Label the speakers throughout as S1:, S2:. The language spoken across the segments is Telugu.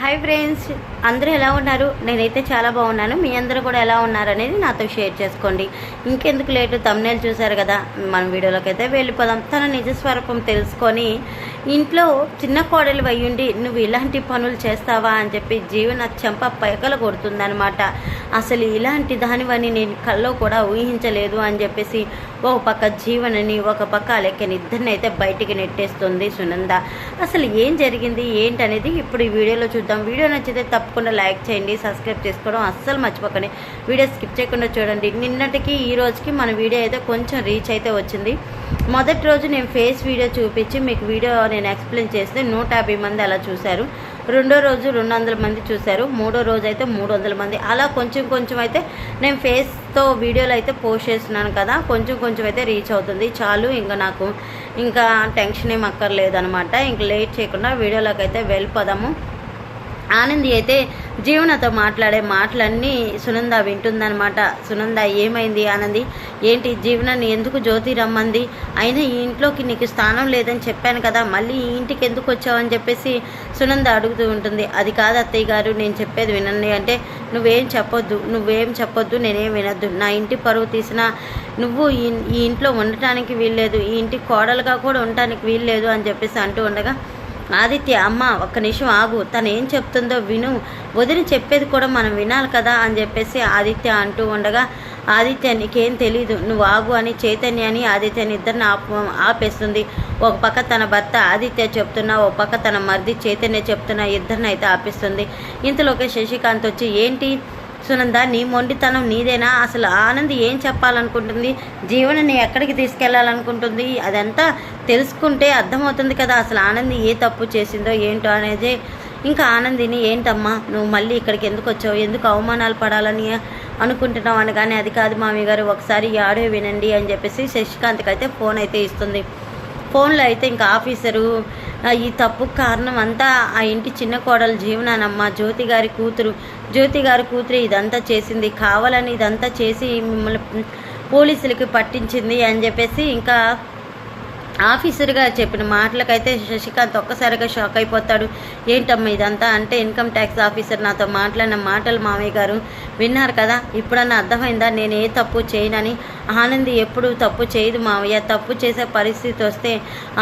S1: హాయ్ ఫ్రెండ్స్ అందరూ ఎలా ఉన్నారు? నేనైతే చాలా బాగున్నాను. మీ అందరూ కూడా ఎలా ఉన్నారు అనేది నాతో షేర్ చేసుకోండి. ఇంకెందుకు లేటు? తమ్నేలు చూశారు కదా? మన వీడియోలోకి అయితే వెళ్ళిపోదాం. తన నిజ స్వరూపం తెలుసుకొని ఇంట్లో చిన్న కోడలు అయ్యుండి నువ్వు ఇలాంటి పనులు చేస్తావా? అని చెప్పి జీవన చెంప పైకలు కొడుతుందనమాట అసలు ఇలాంటి దానివని నేను కల్లో కూడా ఊహించలేదు అని చెప్పేసి ఒక పక్క జీవనని ఒక పక్క అలెక్కని ఇద్దరిని అయితే బయటికి నెట్టేస్తుంది సునంద. అసలు ఏం జరిగింది ఏంటనేది ఇప్పుడు ఈ వీడియోలో చూద్దాం. వీడియో నచ్చితే తప్పకుండా లైక్ చేయండి సబ్స్క్రైబ్ చేసుకోవడం అస్సలు మర్చిపోకండి. వీడియో స్కిప్ చేయకుండా చూడండి. నిన్నటికి ఈ రోజుకి మన వీడియో అయితే కొంచెం రీచ్ అయితే వచ్చింది. మొదటి రోజు నేను ఫేస్ వీడియో చూపించి మీకు వీడియో నేను ఎక్స్ప్లెయిన్ చేస్తే నూట యాభై మంది అలా చూశారు. రెండో రోజు రెండు వందల మంది చూశారు మూడో రోజు అయితే మూడు వందల మంది. అలా కొంచెం కొంచెం అయితే నేను ఫేస్తో వీడియోలు అయితే పోస్ట్ చేస్తున్నాను కదా కొంచెం కొంచెం అయితే రీచ్ అవుతుంది. చాలు ఇంకా నాకు ఇంకా టెన్షన్ ఏం అక్కర్లేదు అనమాట ఇంక లేట్ చేయకుండా వీడియోలోకి అయితే వెళ్ళిపోదాము. ఆనంది అయితే జీవనతో మాట్లాడే మాటలన్నీ సునంద వింటుందనమాట సునంద ఏమైంది ఆనంది? ఏంటి జీవనాన్ని ఎందుకు జ్యోతి రమ్మంది? అయినా ఈ ఇంట్లోకి నీకు స్థానం లేదని చెప్పాను కదా మళ్ళీ ఈ ఇంటికి ఎందుకు వచ్చావని చెప్పేసి సునంద అడుగుతూ ఉంటుంది. అది కాదు అత్తయ్య గారు నేను చెప్పేది వినండి అంటే నువ్వేం చెప్పొద్దు నువ్వేం చెప్పొద్దు నేనేం వినొద్దు. నా ఇంటి పరువు తీసిన నువ్వు ఈ ఈ ఇంట్లో ఉండటానికి వీల్లేదు ఈ ఇంటి కోడలుగా కూడా ఉండటానికి వీల్లేదు అని చెప్పేసి అంటూ ఉండగా ఆదిత్య అమ్మ ఒక్క నిమిషం ఆగు. తను ఏం చెప్తుందో విను. వదిలి చెప్పేది కూడా మనం వినాలి కదా అని చెప్పేసి ఆదిత్య అంటూ ఉండగా ఆదిత్య నీకేం తెలీదు. నువ్వు ఆగు అని చైతన్యాన్ని ఆదిత్యని ఇద్దరిని ఆప ఆపేస్తుంది. ఒక పక్క తన భర్త ఆదిత్య చెప్తున్నా ఒక పక్క తన మరిది చైతన్య చెప్తున్నా ఇద్దరిని అయితే ఆపిస్తుంది. ఇంతలోకే శశికాంత్ వచ్చి ఏంటి? సునంద నీ మొండితనం నీదేనా? అసలు ఆనంద్ ఏం చెప్పాలనుకుంటుంది? జీవనని ఎక్కడికి తీసుకెళ్ళాలనుకుంటుంది? అదంతా తెలుసుకుంటే అర్థమవుతుంది కదా అసలు ఆనంది ఏ తప్పు చేసిందో ఏంటో అనేది. ఇంకా ఆనందిని ఏంటమ్మా నువ్వు మళ్ళీ ఇక్కడికి ఎందుకు వచ్చావు? ఎందుకు అవమానాలు పడాలని అనుకుంటున్నావు? అనగానే అది కాదు మామయ్య గారు ఒకసారి ఈ వినండి అని చెప్పేసి శశికాంత్కి అయితే ఫోన్ అయితే ఇస్తుంది. ఫోన్లో అయితే ఇంకా ఆఫీసరు ఈ తప్పు కారణం అంతా ఆ ఇంటి చిన్న కోడలు జీవనానమ్మ జ్యోతి గారి కూతురు. జ్యోతి గారి కూతురు ఇదంతా చేసింది. కావాలని ఇదంతా చేసి మిమ్మల్ని పోలీసులకి పట్టించింది అని చెప్పేసి ఇంకా ఆఫీసర్గా చెప్పిన మాటలకైతే శశికాంత్ ఒక్కసారిగా షాక్ అయిపోతాడు. ఏంటమ్మా ఇదంతా అంటే ఇన్కమ్ ట్యాక్స్ ఆఫీసర్ నాతో మాట్లాడిన మాటలు మామయ్య గారు విన్నారు కదా. ఇప్పుడన్నా అర్థమైందా? నేను ఏ తప్పు చేయనని ఆనంది ఎప్పుడు తప్పు చేయదు మావయ్య. తప్పు చేసే పరిస్థితి వస్తే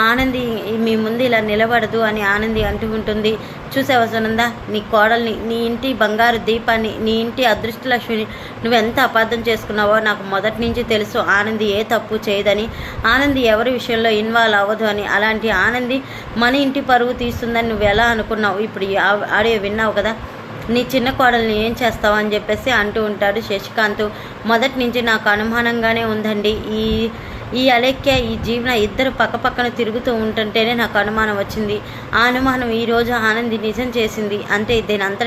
S1: ఆనంది మీ ముందు ఇలా నిలబడదు అని ఆనంది అంటూ ఉంటుంది. చూసావా సునందా? నీ కోడల్ని నీ ఇంటి బంగారు దీపాన్ని నీ ఇంటి అదృష్టలక్ష్మిని నువ్వెంత అపార్థం చేసుకున్నావో నాకు మొదటి నుంచి తెలుసు. ఆనంది ఏ తప్పు చేయదని ఆనంది ఎవరి విషయంలో ఇన్వాల్వ్ అవ్వదు అని. అలాంటి ఆనంది మన ఇంటి పరువు తీస్తుందని నువ్వు ఎలా అనుకున్నావు? ఇప్పుడు ఆడియో విన్నావు కదా. నీ చిన్న కోడల్ని ఏం చేస్తావు అని చెప్పేసి అంటూ ఉంటాడు శశికాంత్. మొదటి నుంచి నాకు అనుమానంగానే ఉందండి. ఈ ఈ అలెక్య ఈ జీవన ఇద్దరు పక్కపక్కన తిరుగుతూ ఉంటుంటేనే నాకు అనుమానం వచ్చింది. ఆ అనుమానం ఈరోజు ఆనంది నిజం చేసింది. అంటే దీని అంతటి